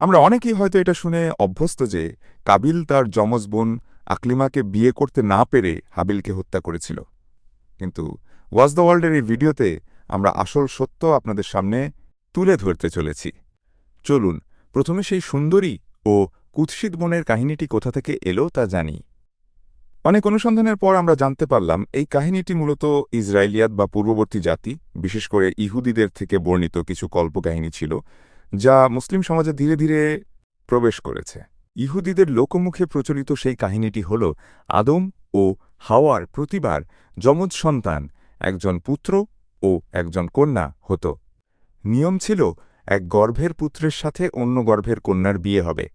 আমরা অনেকেই হয়তো এটা শুনে অভ্যস্ত যে কাবিল তার যমজ বোন আকলিমাকে বিয়ে করতে না পেরে হাবিলকে হত্যা করেছিল। কিন্তু ওয়াজ দ্য ওয়ার্ল্ডের এই ভিডিওতে আমরা আসল সত্য আপনাদের সামনে তুলে ধরতে চলেছি। চলুন, প্রথমে সেই সুন্দরী ও কুৎসিত বোনের কাহিনীটি কোথা থেকে এলো তা জানি। অনেক অনুসন্ধানের পর আমরা জানতে পারলাম, এই কাহিনীটি মূলত ইসরায়েলিয়াত বা পূর্ববর্তী জাতি, বিশেষ করে ইহুদিদের থেকে বর্ণিত কিছু কল্পকাহিনী ছিল যা মুসলিম সমাজে ধীরে ধীরে প্রবেশ করেছে। ইহুদিদের লোকমুখে প্রচলিত সেই কাহিনীটি হল আদম ও হাওয়ার প্রতিবার যমজ সন্তান, একজন পুত্র ও একজন কন্যা হতো। নিয়ম ছিল, এক গর্ভের পুত্রের সাথে অন্য গর্ভের কন্যার বিয়ে হবে।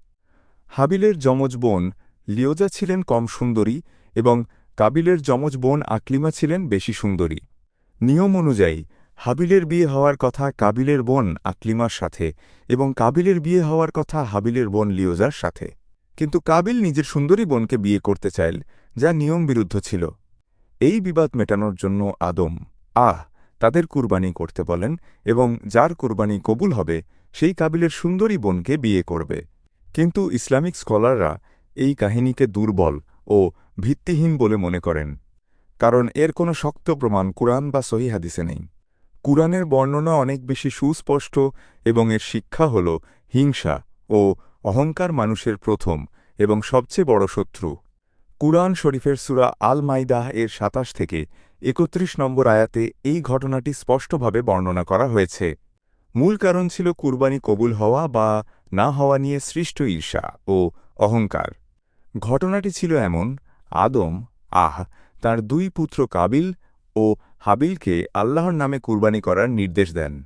হাবিলের যমজ বোন লিওজা ছিলেন কম সুন্দরী এবং কাবিলের যমজ বোন আকলিমা ছিলেন বেশি সুন্দরী। নিয়ম অনুযায়ী হাবিলের বিয়ে হওয়ার কথা কাবিলের বোন আকলিমার সাথে এবং কাবিলের বিয়ে হওয়ার কথা হাবিলের বোন লিওজার সাথে। কিন্তু কাবিল নিজের সুন্দরী বোনকে বিয়ে করতে চাইল, যা নিয়ম বিরুদ্ধ ছিল। এই বিবাদ মেটানোর জন্য আদম, আহ, তাদের কুরবানি করতে বলেন এবং যার কুরবানি কবুল হবে, সেই কাবিলের সুন্দরী বোনকে বিয়ে করবে। কিন্তু ইসলামিক স্কলাররা এই কাহিনীকে দুর্বল ও ভিত্তিহীন বলে মনে করেন। কারণ এর কোনো শক্ত প্রমাণ কুরআন বা সহি হাদিসে নেই। কুরআনের বর্ণনা অনেক বেশি সুস্পষ্ট এবং এর শিক্ষা হল হিংসা ও অহংকার মানুষের প্রথম এবং সবচেয়ে বড় শত্রু। কুরআন শরীফের সুরা আল মাইদাহ এর সাতাশ থেকে একত্রিশ নম্বর আয়াতে এই ঘটনাটি স্পষ্টভাবে বর্ণনা করা হয়েছে। মূল কারণ ছিল কুরবানি কবুল হওয়া বা না হওয়া নিয়ে সৃষ্ট ঈর্ষা ও অহংকার। ঘটনাটি ছিল এমন, আদম, আহ, তার দুই পুত্র কাবিল ও হাবিলকে আল্লাহর নামে কুরবানি করার নির্দেশ দেন।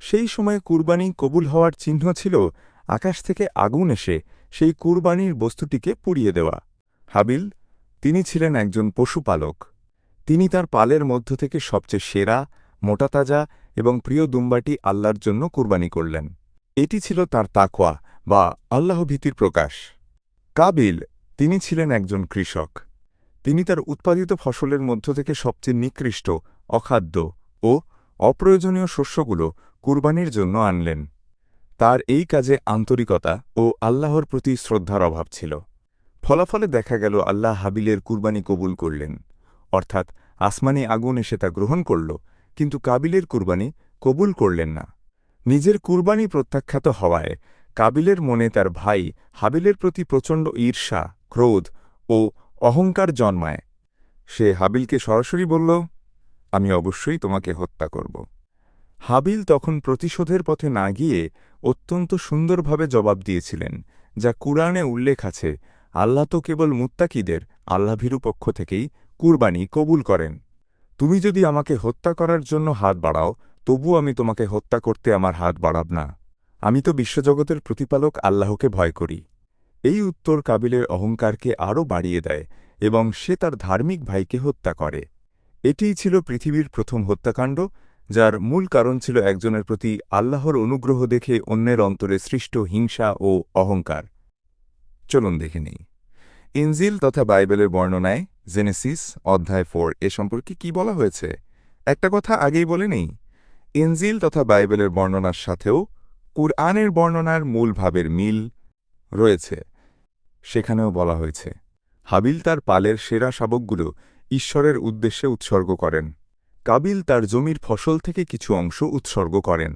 সেই সময়ে কুরবানি কবুল হওয়ার চিহ্ন ছিল আকাশ থেকে আগুন এসে সেই কুরবানির বস্তুটিকে পুড়িয়ে দেওয়া। হাবিল, তিনি ছিলেন একজন পশুপালক। তিনি তার পালের মধ্য থেকে সবচেয়ে সেরা মোটাতাজা এবং প্রিয় দুম্বাটি আল্লাহর জন্য কুরবানি করলেন। এটি ছিল তার তাকোয়া বা আল্লাহভীতির প্রকাশ। কাবিল, তিনি ছিলেন একজন কৃষক। তিনি তার উৎপাদিত ফসলের মধ্য থেকে সবচেয়ে নিকৃষ্ট, অখাদ্য ও অপ্রয়োজনীয় শস্যগুলো কুরবানির জন্য আনলেন। তার এই কাজে আন্তরিকতা ও আল্লাহর প্রতি শ্রদ্ধার অভাব ছিল। ফলাফলে দেখা গেল, আল্লাহ হাবিলের কুরবানি কবুল করলেন। অর্থাৎ আসমানি আগুন এসে তা গ্রহণ করল, কিন্তু কাবিলের কুরবানি কবুল করলেন না। নিজের কুরবানি প্রত্যাখ্যাত হওয়ায় কাবিলের মনে তার ভাই হাবিলের প্রতি প্রচণ্ড ঈর্ষা, ক্রোধ ও অহংকার জন্মায়। সে হাবিলকে সরাসরি বলল, আমি অবশ্যই তোমাকে হত্যা করব। হাবিল তখন প্রতিশোধের পথে না গিয়ে অত্যন্ত সুন্দরভাবে জবাব দিয়েছিলেন, যা কুরআনে উল্লেখ আছে, আল্লাহ তো কেবল মুত্তাকিদের আল্লাভীরু পক্ষ থেকেই কুরবানি কবুল করেন। তুমি যদি আমাকে হত্যা করার জন্য হাত বাড়াও তবু আমি তোমাকে হত্যা করতে আমার হাত বাড়াব না। আমি তো বিশ্বজগতের প্রতিপালক আল্লাহকে ভয় করি। এই উত্তর কাবিলের অহংকারকে আরও বাড়িয়ে দেয় এবং সে তার ধার্মিক ভাইকে হত্যা করে। এটিই ছিল পৃথিবীর প্রথম হত্যাকাণ্ড, যার মূল কারণ ছিল একজনের প্রতি আল্লাহর অনুগ্রহ দেখে অন্যের অন্তরে সৃষ্ট হিংসা ও অহংকার। চলুন দেখে নেই। ইনজিল তথা বাইবেলের বর্ণনায় জেনেসিস অধ্যায় ফোর এ সম্পর্কে কি বলা হয়েছে? একটা কথা আগেই বলে নেই। ইনজিল তথা বাইবেলের বর্ণনার সাথেও কুরআনের বর্ণনার মূল ভাবের মিল রয়েছে। সেখানেও বলা হয়েছে, হাবিল তার পালের সেরা শাবকগুলো ঈশ্বরের উদ্দেশ্যে উৎসর্গ করেন। কাবিল তার জমির ফসল থেকে কিছু অংশ উৎসর্গ করেন।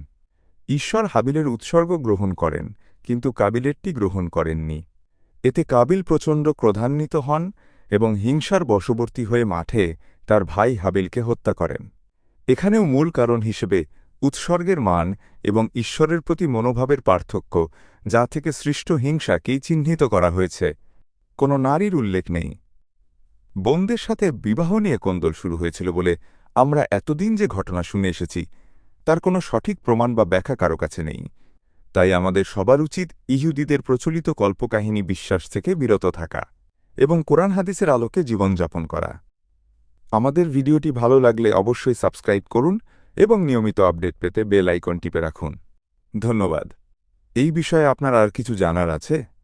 ঈশ্বর হাবিলের উৎসর্গ গ্রহণ করেন, কিন্তু কাবিলেরটি গ্রহণ করেননি। এতে কাবিল প্রচণ্ড ক্রধান্বিত হন এবং হিংসার বশবর্তী হয়ে মাঠে তার ভাই হাবিলকে হত্যা করেন। এখানেও মূল কারণ হিসেবে উৎসর্গের মান এবং ঈশ্বরের প্রতি মনোভাবের পার্থক্য, যা থেকে সৃষ্ট হিংসাকেই চিহ্নিত করা হয়েছে। কোনো নারীর উল্লেখ নেই। বোনদের সাথে বিবাহ নিয়ে কোন্দল শুরু হয়েছিল বলে আমরা এতদিন যে ঘটনা শুনে এসেছি, তার কোনো সঠিক প্রমাণ বা ব্যাখ্যা কারও কাছে নেই। তাই আমাদের সবার উচিত ইহুদিদের প্রচলিত কল্পকাহিনী বিশ্বাস থেকে বিরত থাকা এবং কোরআন হাদিসের আলোকে জীবনযাপন করা। আমাদের ভিডিওটি ভালো লাগলে অবশ্যই সাবস্ক্রাইব করুন এবং নিয়মিত আপডেট পেতে বেল আইকন টিপে রাখুন। ধন্যবাদ। এই বিষয়ে আপনার আর কিছু জানার আছে?